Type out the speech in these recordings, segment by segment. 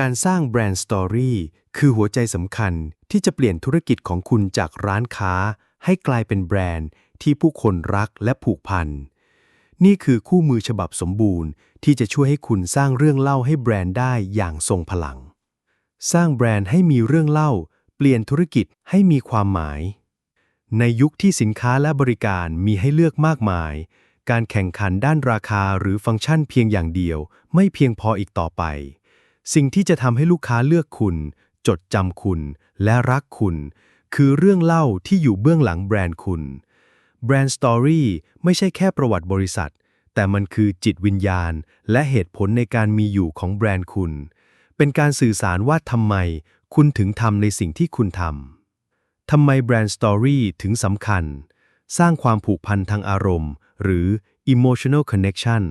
การสร้างแบรนด์สตอรี่คือหัวใจสำคัญที่จะเปลี่ยนธุรกิจของคุณจากร้านค้า ให้กลายเป็นแบรนด์ที่ผู้คนรักและผูกพัน นี่คือคู่มือฉบับสมบูรณ์ ที่จะช่วยให้คุณสร้างเรื่องเล่าให้แบรนด์ได้อย่างทรงพลัง สร้างแบรนด์ให้มีเรื่องเล่า เปลี่ยนธุรกิจให้มีความหมาย ในยุคที่สินค้าและบริการมีให้เลือกมากมาย การแข่งขันด้านราคาหรือฟังก์ชันเพียงอย่างเดียว ไม่เพียงพออีกต่อไป สิ่งที่จะทำให้ลูกค้าเลือกคุณ จดจำคุณ และรักคุณ คือเรื่องเล่าที่อยู่เบื้องหลังแบรนด์คุณ แบรนด์สตอรี่ไม่ใช่แค่ประวัติบริษัท แต่มันคือจิตวิญญาณ และเหตุผลในการมีอยู่ของแบรนด์คุณ เป็นการสื่อสารว่าทำไม คุณถึงทำในสิ่งที่คุณทำทำไมแบรนด์สตอรี่ถึงสำคัญ สร้างความผูกพันทางอารมณ์ หรือ emotional connection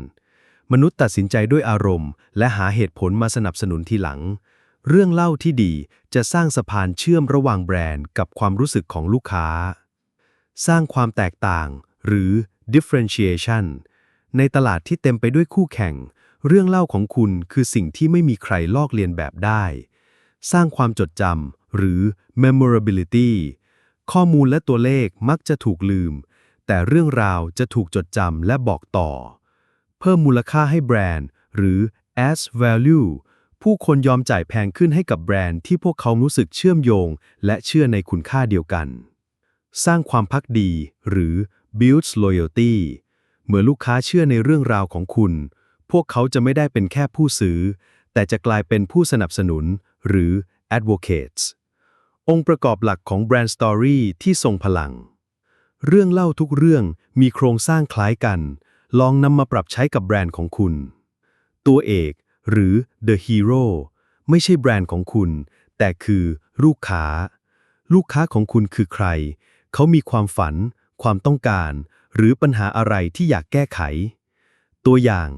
มนุษย์ตัดสินใจด้วยอารมณ์ และหาเหตุผลมาสนับสนุนทีหลัง เรื่องเล่าที่ดีจะสร้างสะพานเชื่อมระหว่างแบรนด์กับความรู้สึกของลูกค้า สร้างความแตกต่าง หรือ differentiation ในตลาดที่เต็มไปด้วยคู่แข่ง เรื่องเล่าของคุณคือสิ่งที่ไม่มีใครลอกเลียนแบบได้ สร้างความจดจำหรือ memorability ข้อมูลและตัวเลขมักจะถูกลืม แต่เรื่องราวจะถูกจดจำและบอกต่อ เพิ่มมูลค่าให้แบรนด์ หรือ add value ผู้คนยอมจ่ายแพงขึ้นให้กับแบรนด์ที่พวกเขารู้สึกเชื่อมโยง และเชื่อในคุณค่าเดียวกัน สร้างความพักดี หรือ builds loyalty เมื่อลูกค้าเชื่อในเรื่องราวของคุณ พวกเขาจะไม่ได้เป็นแค่ผู้ซื้อ แต่จะกลายเป็นผู้สนับสนุน หรือ advocates องค์ประกอบหลักของแบรนด์สตอรี่ที่ทรงพลัง เรื่องเล่าทุกเรื่องมีโครงสร้างคล้ายกัน ลองนำมาปรับใช้กับแบรนด์ของคุณ ตัวเอกหรือ The Hero ไม่ใช่แบรนด์ของคุณ แต่คือลูกค้า ลูกค้าของคุณคือใคร เขามีความฝัน ความต้องการ หรือปัญหาอะไรที่อยากแก้ไข ตัวอย่าง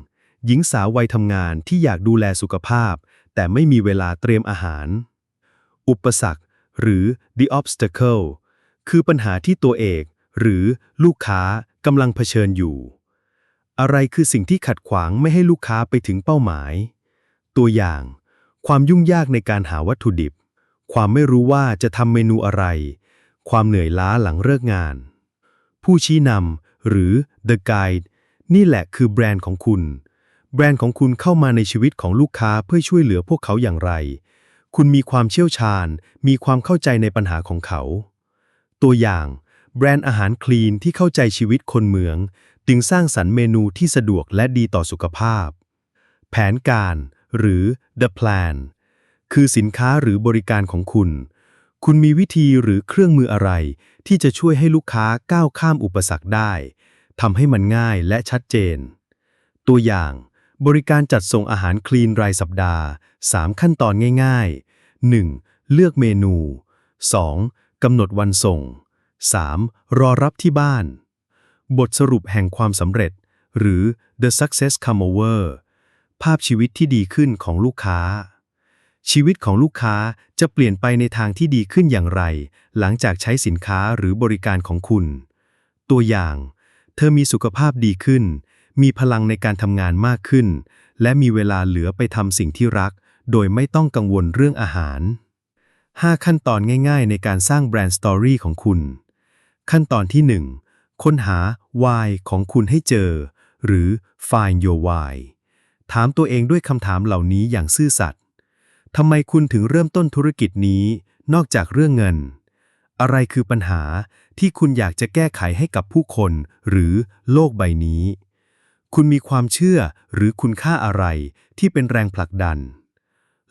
หญิงสาววัยทำงานที่อยากดูแลสุขภาพ แต่ไม่มีเวลาเตรียมอาหาร อุปสรรค หรือ the obstacle คือปัญหาที่ตัวเอก หรือลูกค้ากำลังเผชิญอยู่ อะไรคือสิ่งที่ขัดขวางไม่ให้ลูกค้าไปถึงเป้าหมาย ตัวอย่าง ความยุ่งยากในการหาวัตถุดิบ ความไม่รู้ว่าจะทำเมนูอะไร ความเหนื่อยล้าหลังเลิกงาน ผู้ชี้นำหรือ the guide นี่แหละคือแบรนด์ของคุณ แบรนด์ของคุณเข้ามาในชีวิตของลูกค้าเพื่อช่วยเหลือพวกเขาอย่างไร คุณมีความเชี่ยวชาญ มีความเข้าใจในปัญหาของเขา ตัวอย่าง แบรนด์อาหารคลีนที่เข้าใจชีวิตคนเมือง จึงสร้างสรรค์เมนูที่สะดวกและดีต่อสุขภาพ แผนการหรือ the plan คือสินค้าหรือบริการของคุณ คุณมีวิธีหรือเครื่องมืออะไร ที่จะช่วยให้ลูกค้าก้าวข้ามอุปสรรคได้ทำให้มันง่ายและชัดเจน ตัวอย่าง บริการจัดส่งอาหารคลีนรายสัปดาห์ 3 ขั้นตอนง่ายๆ 1. เลือกเมนู 2. กำหนดวันส่ง 3. รอรับที่บ้าน บทสรุปแห่งความสำเร็จ หรือ the success come over ภาพชีวิตที่ดีขึ้นของลูกค้า ชีวิตของลูกค้าจะเปลี่ยนไปในทางที่ดีขึ้นอย่างไร หลังจากใช้สินค้าหรือบริการของคุณ ตัวอย่าง เธอมีสุขภาพดีขึ้น มีพลังในการทำงานมากขึ้น และมีเวลาเหลือไปทำสิ่งที่รัก โดยไม่ต้องกังวลเรื่องอาหาร 5 ขั้นตอนง่าย ๆ ในการสร้างแบรนด์สตอรี่ของคุณ ขั้นตอนที่ 1 ค้นหา why ของคุณให้เจอ หรือ find your why ถามตัวเองด้วยคำถามเหล่านี้อย่างซื่อสัตย์ทำไมคุณถึงเริ่มต้นธุรกิจนี้ นอกจากเรื่องเงิน อะไรคือปัญหาที่คุณอยากจะแก้ไขให้กับผู้คน หรือโลกใบนี้ คุณมีความเชื่อหรือคุณค่าอะไรที่เป็นแรงผลักดัน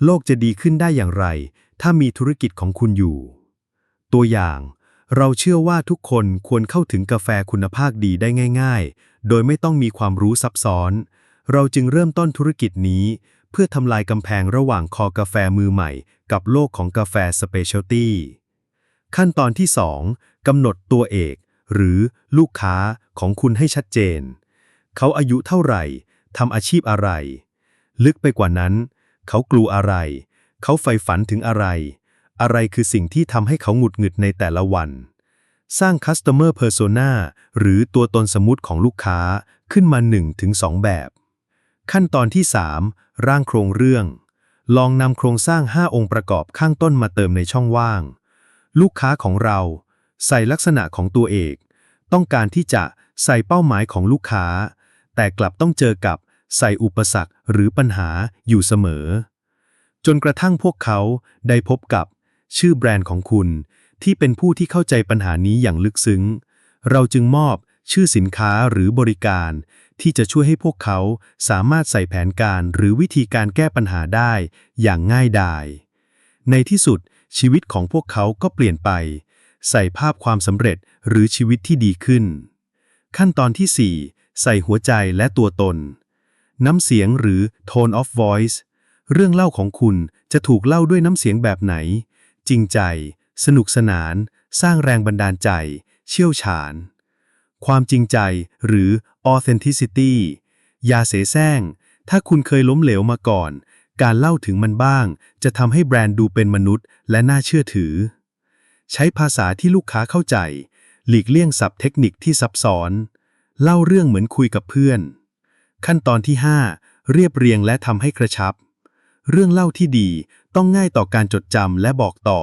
โลกจะดีขึ้นได้อย่างไร ถ้ามีธุรกิจของคุณอยู่ ตัวอย่าง เราเชื่อว่าทุกคนควรเข้าถึงกาแฟคุณภาพดีได้ง่าย ๆ โดยไม่ต้องมีความรู้ซับซ้อน เราจึงเริ่มต้นธุรกิจนี้ เพื่อทำลายกำแพงระหว่างคอกาแฟมือใหม่ กับโลกของกาแฟสเปเชียลตี้ขั้นตอนที่ 2กำหนดตัวเอก หรือลูกค้าของคุณให้ชัดเจน เขาอายุเท่าไหร่ทำอาชีพอะไร ลึกไปกว่านั้น เขากลัวอะไร เขาใฝ่ฝันถึงอะไร อะไรคือสิ่งที่ทำให้เขาหงุดหงิดในแต่ละวัน สร้าง Customer Persona หรือตัวตนสมมุติของลูกค้าขึ้นมา 1-2 แบบ ขั้นตอนที่ 3 ร่างโครงเรื่อง ลองนำโครงสร้าง 5 องค์ประกอบข้างต้นมาเติมในช่องว่าง ลูกค้าของเรา ใส่ลักษณะของตัวเอก ต้องการที่จะใส่เป้าหมายของลูกค้า แต่กลับต้องเจอกับใส่อุปสรรคหรือปัญหาอยู่เสมอ จนกระทั่งพวกเขาได้พบกับ ชื่อแบรนด์ของคุณ ที่เป็นผู้ที่เข้าใจปัญหานี้อย่างลึกซึ้ง เราจึงมอบชื่อสินค้าหรือบริการ ที่จะช่วยให้พวกเขาสามารถใส่แผนการหรือวิธีการแก้ปัญหาได้อย่างง่ายดายในที่สุดชีวิตของพวกเขาก็เปลี่ยนไป ใส่ภาพความสำเร็จหรือชีวิตที่ดีขึ้น ขั้นตอนที่ 4 ใส่หัวใจและตัวตน น้ำเสียงหรือ tone of voice เรื่องเล่าของคุณจะถูกเล่าด้วยน้ำเสียงแบบไหน จริงใจ สนุกสนาน สร้างแรงบันดาลใจ เชี่ยวชาญ ความจริงใจหรือ authenticity อย่าเสแสร้ง ถ้าคุณเคยล้มเหลวมาก่อน การเล่าถึงมันบ้าง จะทำให้แบรนด์ดูเป็นมนุษย์ และน่าเชื่อถือ ใช้ภาษาที่ลูกค้าเข้าใจ หลีกเลี่ยงศัพท์เทคนิคที่ซับซ้อน เล่าเรื่องเหมือนคุยกับเพื่อน ขั้นตอนที่ 5 เรียบเรียงและทำให้กระชับ เรื่องเล่าที่ดี ต้องง่ายต่อการจดจำและบอกต่อ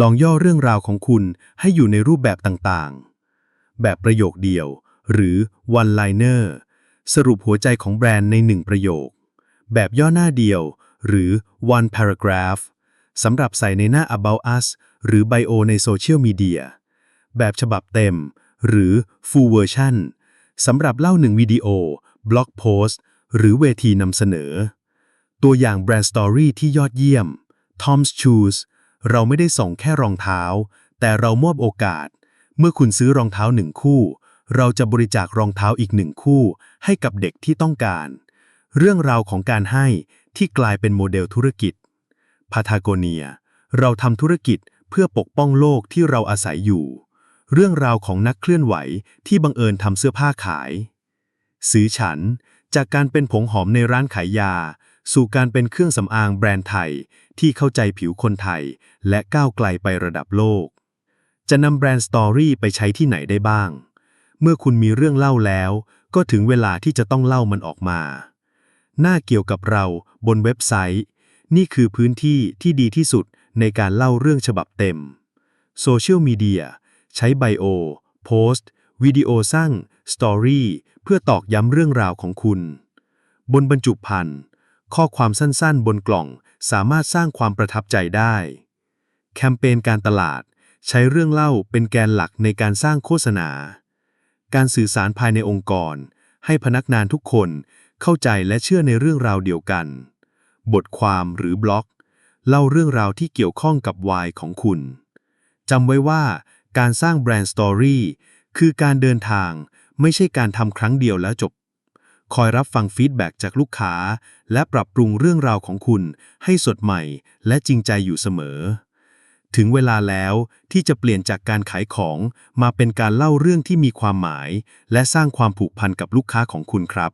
ลองย่อเรื่องราวของคุณให้อยู่ในรูปแบบต่างๆ แบบประโยคเดียว หรือ one liner สรุปหัวใจของแบรนด์ในหนึ่งประโยค แบบย่อหน้าเดียว หรือ one paragraph สำหรับใส่ในหน้า about us หรือ bio ในโซเชียลมีเดีย แบบฉบับเต็ม หรือ full version สำหรับเล่าหนึ่งวิดีโอ บล็อกโพสต์ หรือเวทีนำเสนอ ตัวอย่างแบรนด์สตอรี่ที่ยอดเยี่ยม Tom's Shoes เราไม่ได้ส่งแค่รองเท้า แต่เรามอบโอกาส เมื่อคุณซื้อรองเท้าหนึ่งคู่ เราจะบริจาครองเท้าอีกหนึ่งคู่ ให้กับเด็กที่ต้องการ เรื่องราวของการให้ที่กลายเป็นโมเดลธุรกิจพาทาโกเนีย เราทำธุรกิจเพื่อปกป้องโลกที่เราอาศัยอยู่ เรื่องราวของนักเคลื่อนไหวที่บังเอิญทำเสื้อผ้าขาย ซื้อฉันจากการเป็นผงหอมในร้านขายยา สู่การเป็นเครื่องสำอางแบรนด์ไทย ที่เข้าใจผิวคนไทย และก้าวไกลไประดับโลก จะนำแบรนด์สตอรี่ไปใช้ที่ไหนได้บ้าง เมื่อคุณมีเรื่องเล่าแล้ว ก็ถึงเวลาที่จะต้องเล่ามันออกมา หน้าเกี่ยวกับเราบนเว็บไซต์ นี่คือพื้นที่ที่ดีที่สุดในการเล่าเรื่องฉบับเต็มโซเชียลมีเดียใช้ไบโอโพสต์วิดีโอสร้างสตอรี่เพื่อตอกย้ำเรื่องราวของคุณ บนบรรจุภัณฑ์ ข้อความสั้นๆ บนกล่องสามารถสร้างความประทับใจได้ แคมเปญการตลาด ใช้เรื่องเล่าเป็นแกนหลักในการสร้างโฆษณา การสื่อสารภายในองค์กร ให้พนักงานทุกคนเข้าใจและเชื่อในเรื่องราวเดียวกัน บทความหรือบล็อก เล่าเรื่องราวที่เกี่ยวข้องกับวายของคุณจำไว้ว่าการสร้างแบรนด์สตอรี่คือการเดินทางไม่ใช่การทำครั้งเดียวแล้วจบ คอยรับฟังฟีดแบ็กจากลูกค้า และปรับปรุงเรื่องราวของคุณ ให้สดใหม่และจริงใจอยู่เสมอ ถึงเวลาแล้วที่จะเปลี่ยนจากการขายของมาเป็นการเล่าเรื่องที่มีความหมาย และสร้างความผูกพันกับลูกค้าของคุณครับ